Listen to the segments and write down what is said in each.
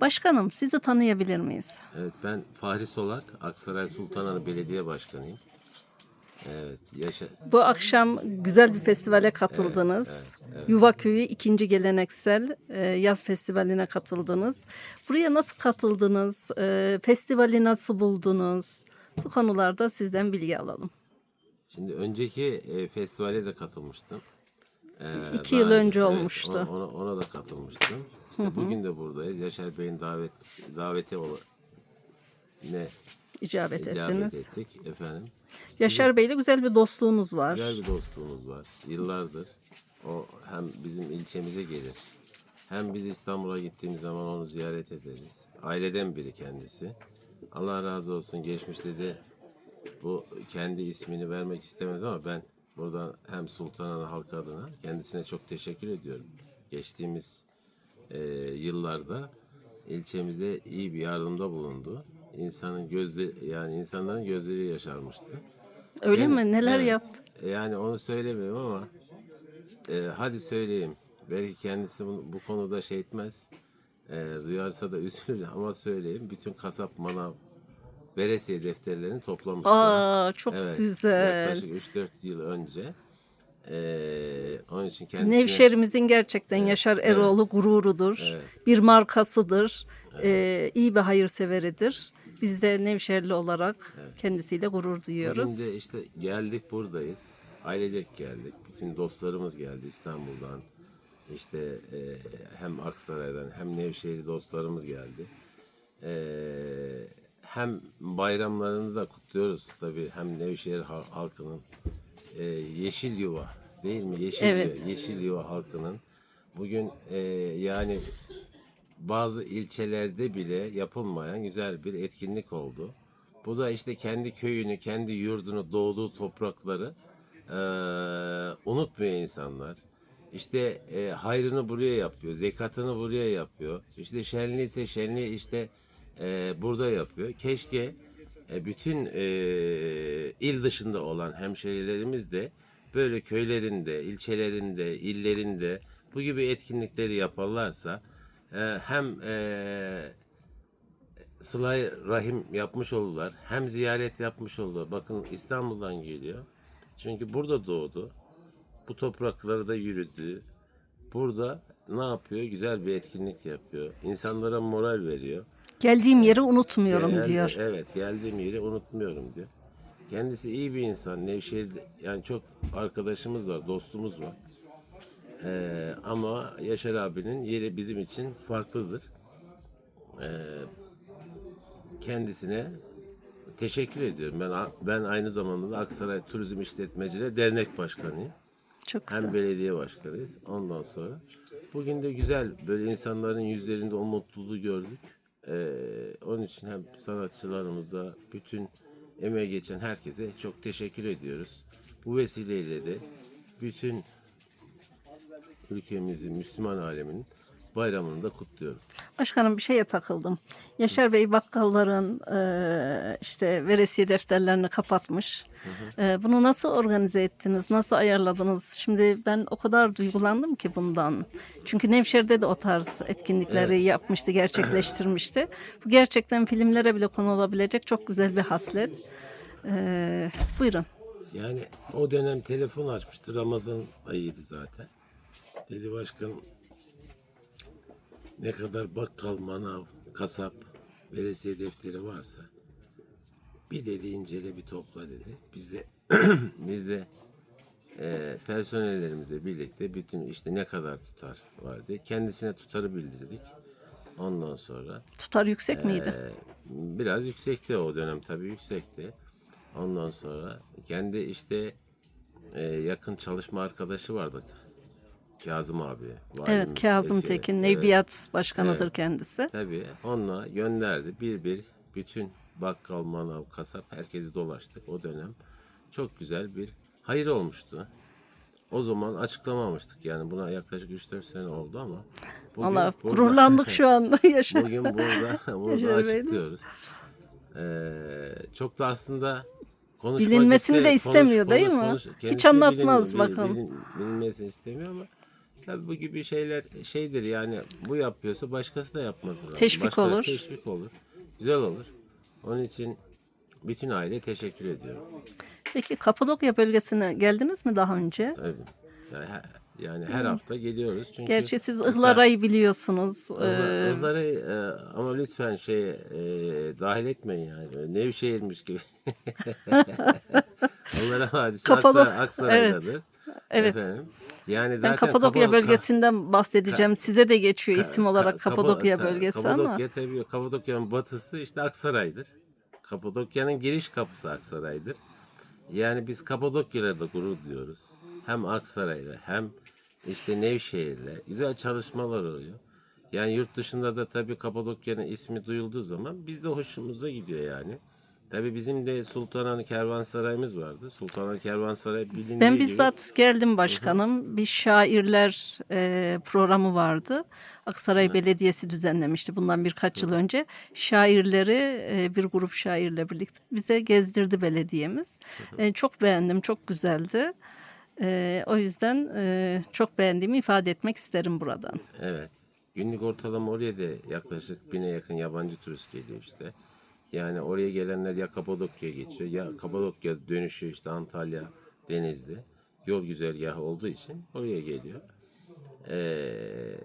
Başkanım sizi tanıyabilir miyiz? Evet ben Fahri Solak, Aksaray Sultanahmet Belediye Başkanıyım. Evet, yaşa Bu akşam güzel bir festivale katıldınız. Yuva Köyü ikinci geleneksel e, yaz festivaline katıldınız. Buraya nasıl katıldınız? E, festivali nasıl buldunuz? Bu konularda sizden bilgi alalım. Şimdi önceki e, festivale de katılmıştım. Ee, İki yıl önce evet, olmuştu. Ona, ona, da katılmıştım. İşte bugün de buradayız. Yaşar Bey'in davet daveti ola, ne İcabet icabet ettiniz. ettik efendim. Yaşar Bey'le güzel bir dostluğunuz var. Güzel bir dostluğumuz var. Yıllardır o hem bizim ilçemize gelir. Hem biz İstanbul'a gittiğimiz zaman onu ziyaret ederiz. Aileden biri kendisi. Allah razı olsun geçmişte de bu kendi ismini vermek istemez ama ben buradan hem Sultanana halkı adına kendisine çok teşekkür ediyorum. Geçtiğimiz e, yıllarda ilçemize iyi bir yardımda bulundu. İnsanın gözleri yani insanların gözleri yaşarmıştı. Öyle Yani, mi? Neler evet. yaptı? Yani onu söylemiyorum ama e, hadi söyleyeyim. Belki kendisi bu, bu konuda şey etmez. E, duyarsa da üzülür ama söyleyeyim. Bütün kasap, manav, veresiye defterlerini toplamışlar. Aa çok Evet, güzel. Yaklaşık 3-4 yıl önce. E, onun için kendisine... Nevşehir'imizin gerçekten Yaşar Eroğlu gururudur. Evet. Bir markasıdır. Ee, iyi bir hayırseveridir. Biz de Nevşehirli olarak kendisiyle gurur duyuyoruz. De işte geldik buradayız. Ailecek geldik. Bütün dostlarımız geldi İstanbul'dan. İşte e, hem Aksaray'dan hem Nevşehirli dostlarımız geldi. E, hem bayramlarını da kutluyoruz tabii. Hem Nevşehir ha- halkının e, Yeşil Yuva değil mi? Yeşil, Evet. Yuva, Yeşil Yuva halkının bugün e, yani bazı ilçelerde bile yapılmayan güzel bir etkinlik oldu. Bu da işte kendi köyünü, kendi yurdunu, doğduğu toprakları eee, unutmuyor insanlar. İşte e, hayrını buraya yapıyor, zekatını buraya yapıyor. İşte şenliği ise şenliği işte e, burada yapıyor. Keşke e, bütün e, il dışında olan hemşehrilerimiz de böyle köylerinde, ilçelerinde, illerinde bu gibi etkinlikleri yaparlarsa e, hem e, sılay rahim yapmış oldular. Hem ziyaret yapmış oldular. Bakın İstanbul'dan geliyor. Çünkü burada doğdu. Bu toprakları da yürüdü. Burada ne yapıyor? Güzel bir etkinlik yapıyor. İnsanlara moral veriyor. Geldiğim yeri unutmuyorum Gel- diyor. Evet geldiğim yeri unutmuyorum diyor. Kendisi iyi bir insan. Nevşehir yani çok arkadaşımız var, dostumuz var. Ee, ama Yaşar abinin yeri bizim için farklıdır. Ee, kendisine teşekkür ediyorum. Ben ben aynı zamanda da Aksaray Turizm İşletmeciler Dernek Başkanıyım. Çok güzel. Hem belediye başkanıyız. Ondan sonra bugün de güzel böyle insanların yüzlerinde o mutluluğu gördük. Ee, onun için hem sanatçılarımıza, bütün emeğe geçen herkese çok teşekkür ediyoruz. Bu vesileyle de bütün ülkemizin, Müslüman aleminin bayramını da kutluyorum. Başkanım bir şeye takıldım. Yaşar Bey bakkalların e, işte veresiye defterlerini kapatmış. E, bunu nasıl organize ettiniz? Nasıl ayarladınız? Şimdi ben o kadar duygulandım ki bundan. Çünkü Nevşehir'de de o tarz etkinlikleri yapmıştı, gerçekleştirmişti. Bu gerçekten filmlere bile konu olabilecek çok güzel bir haslet. E, buyurun. Yani o dönem telefon açmıştı. Ramazan ayıydı zaten. Dedi başkan ne kadar bakkal, manav, kasap, veresiye defteri varsa bir dedi incele bir topla dedi. Biz de biz de e, personellerimizle birlikte bütün işte ne kadar tutar vardı. Kendisine tutarı bildirdik. Ondan sonra Tutar yüksek miydi? ee, biraz yüksekti o dönem tabii yüksekti. Ondan sonra kendi işte e, yakın çalışma arkadaşı vardı. Kazım abi. Evet Kazım eski. Tekin, Evet, Başkanıdır Evet. kendisi. Tabii onunla gönderdi. Bir bir bütün bakkal, manav, kasap herkesi dolaştık o dönem. Çok güzel bir hayır olmuştu. O zaman açıklamamıştık yani buna yaklaşık 3-4 sene oldu ama. bugün Allah burada- gururlandık şu an Yaşar. Bugün burada, burada açıklıyoruz. Ee, çok da aslında Bilinmesini de istemiyor, değil mi? Hiç kendisi anlatmaz bilin- bil- bakın. bilin- bilinmesini istemiyor ama Tabii bu gibi şeyler şeydir yani bu yapıyorsa başkası da yapması lazım. Teşvik Başka- olur. Teşvik olur. Güzel olur. Onun için bütün aile teşekkür ediyorum. Peki Kapadokya bölgesine geldiniz mi daha önce? Tabii. Yani her, yani her hafta geliyoruz çünkü Gerçi siz Ihlara'yı biliyorsunuz. Ihla- Ihları, e, ama lütfen şey e, dahil etmeyin yani. Nevşehir'miş gibi. Onlara hadisi Kapadok- Aksaray, Aksaray'dadır. evet. Efendim. Yani Ben zaten Kapadokya Kapa- bölgesinden bahsedeceğim. Size de geçiyor Ka- isim Ka- olarak Kapa- Kapadokya ta- bölgesi ama. Kapadokya tabii Kapadokya'nın batısı işte Aksaray'dır. Kapadokya'nın giriş kapısı Aksaray'dır. Yani biz Kapadokya'yla da gurur duyuyoruz. Hem Aksaray'la hem işte Nevşehir'le güzel çalışmalar oluyor. Yani yurt dışında da tabii Kapadokya'nın ismi duyulduğu zaman biz de hoşumuza gidiyor yani. Tabii bizim de Sultanahmet Kervansarayımız vardı. Sultanahmet Kervansaray bilindiği Ben gibi- bizzat geldim başkanım. Bir şairler e, programı vardı. Aksaray Belediyesi düzenlemişti bundan birkaç yıl önce. Şairleri e, bir grup şairle birlikte bize gezdirdi belediyemiz. E, çok beğendim, çok güzeldi. E, o yüzden e, çok beğendiğimi ifade etmek isterim buradan. Evet. Günlük ortalama oraya da yaklaşık bine yakın yabancı turist geliyor işte. Yani oraya gelenler ya Kapadokya'ya geçiyor ya Kapadokya dönüşü işte Antalya, Denizli. Yol güzergahı olduğu için oraya geliyor. Ee,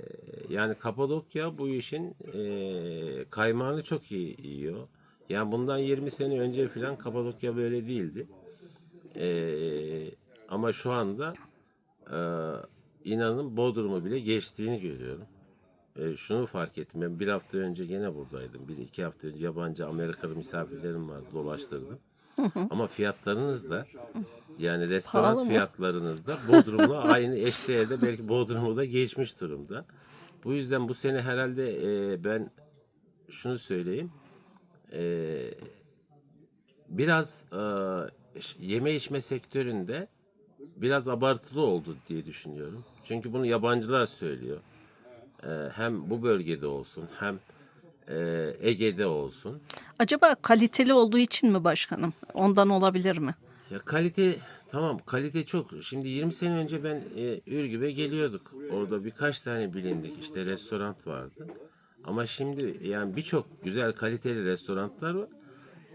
yani Kapadokya bu işin ee, kaymağını çok iyi yiyor. Yani bundan 20 sene önce falan Kapadokya böyle değildi. Ee, ama şu anda ee, inanın Bodrum'u bile geçtiğini görüyorum. Ee, şunu fark ettim. Ben bir hafta önce gene buradaydım. Bir iki hafta önce yabancı Amerikalı misafirlerim vardı. Dolaştırdım. Ama fiyatlarınız da yani restoran fiyatlarınız da Bodrum'la aynı eşdeğerde belki Bodrum'u da geçmiş durumda. Bu yüzden bu sene herhalde e, ben şunu söyleyeyim. E, biraz e, yeme içme sektöründe biraz abartılı oldu diye düşünüyorum. Çünkü bunu yabancılar söylüyor. Ee, hem bu bölgede olsun hem e, Ege'de olsun. Acaba kaliteli olduğu için mi başkanım? Ondan olabilir mi? Ya kalite tamam kalite çok. Şimdi 20 sene önce ben e, Ürgüp'e geliyorduk. Orada birkaç tane bilindik işte restoran vardı. Ama şimdi yani birçok güzel kaliteli restoranlar var.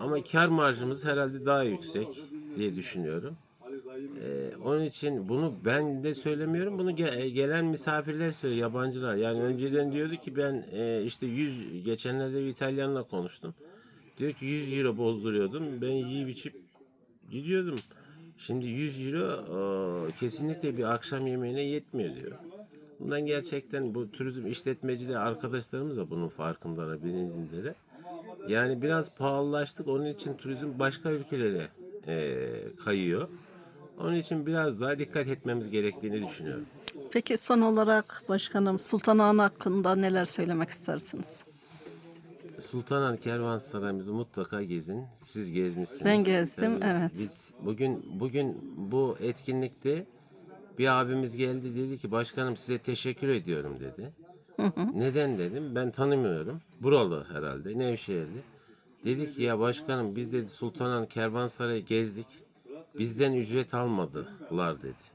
Ama kar marjımız herhalde daha yüksek diye düşünüyorum. Ee, onun için bunu ben de söylemiyorum. Bunu ge- gelen misafirler söylüyor, yabancılar. Yani önceden diyordu ki ben e, işte 100 geçenlerde bir İtalyanla konuştum. Diyor ki 100 euro bozduruyordum. Ben yiyip içip gidiyordum. Şimdi 100 euro e, kesinlikle bir akşam yemeğine yetmiyor diyor. Bundan gerçekten bu turizm işletmecileri arkadaşlarımız da bunun farkındalar, bilincindeler. Yani biraz pahalılaştık. Onun için turizm başka ülkelere e, kayıyor. Onun için biraz daha dikkat etmemiz gerektiğini düşünüyorum. Peki son olarak başkanım Sultanahmet hakkında neler söylemek istersiniz? Sultanahmet Kervansarayımızı mutlaka gezin. Siz gezmişsiniz. Ben gezdim, evet. Biz bugün bugün bu etkinlikte bir abimiz geldi dedi ki başkanım size teşekkür ediyorum dedi. Neden dedim? Ben tanımıyorum. Buralı herhalde. Nevşehirli. Dedi ki ya başkanım biz dedi Sultanahmet Kervansarayı gezdik. Bizden ücret almadılar dedi.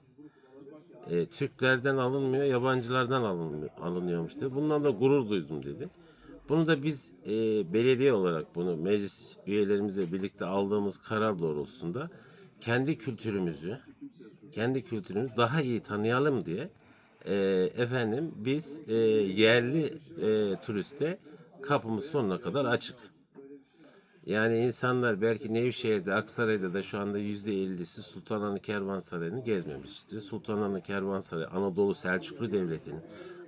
E, Türklerden alınmıyor, yabancılardan alınmıyor, alınıyormuş dedi. Bundan da gurur duydum dedi. Bunu da biz e, belediye olarak bunu meclis üyelerimizle birlikte aldığımız karar doğrultusunda kendi kültürümüzü, kendi kültürümüzü daha iyi tanıyalım diye e, efendim biz e, yerli e, turiste kapımız sonuna kadar açık. Yani insanlar belki Nevşehir'de, Aksaray'da da şu anda yüzde 50'si Sultanahmet Kervansarayı'nı gezmemiştir. Sultanahmet Kervansarayı Anadolu Selçuklu Devleti'nin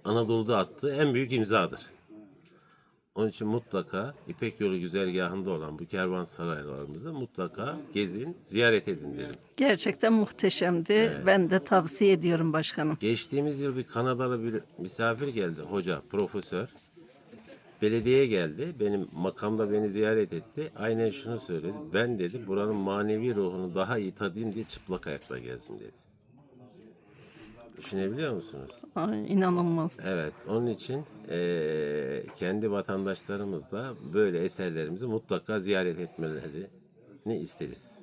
Anadolu'da attığı en büyük imzadır. Onun için mutlaka İpek Yolu güzergahında olan bu kervansaraylarımızı mutlaka gezin, ziyaret edin derim. Gerçekten muhteşemdi. Ben de tavsiye ediyorum başkanım. Geçtiğimiz yıl bir Kanadalı bir misafir geldi, hoca, profesör. Belediyeye geldi, benim makamda beni ziyaret etti. Aynen şunu söyledi. Ben dedi buranın manevi ruhunu daha iyi tadayım diye çıplak ayakla gezdim dedi. Düşünebiliyor musunuz? Ay, inanılmaz. Evet, onun için eee, kendi vatandaşlarımız da böyle eserlerimizi mutlaka ziyaret etmelerini isteriz.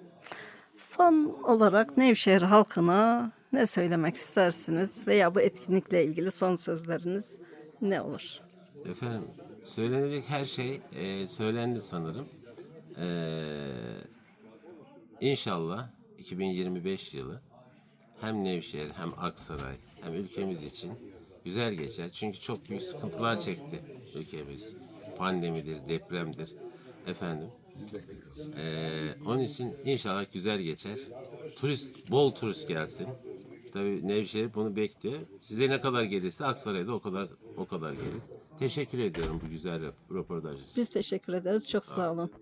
Son olarak Nevşehir halkına ne söylemek istersiniz veya bu etkinlikle ilgili son sözleriniz ne olur? Efendim söylenecek her şey e, söylendi sanırım. E, inşallah 2025 yılı hem Nevşehir hem Aksaray hem ülkemiz için güzel geçer. Çünkü çok büyük sıkıntılar çekti ülkemiz. Pandemidir, depremdir. Efendim. E, onun için inşallah güzel geçer. Turist, bol turist gelsin. Tabii Nevşehir bunu bekliyor. Size ne kadar gelirse Aksaray'da o kadar o kadar gelir. Teşekkür ediyorum bu güzel röportaj için. Biz teşekkür ederiz. Çok sağ olun.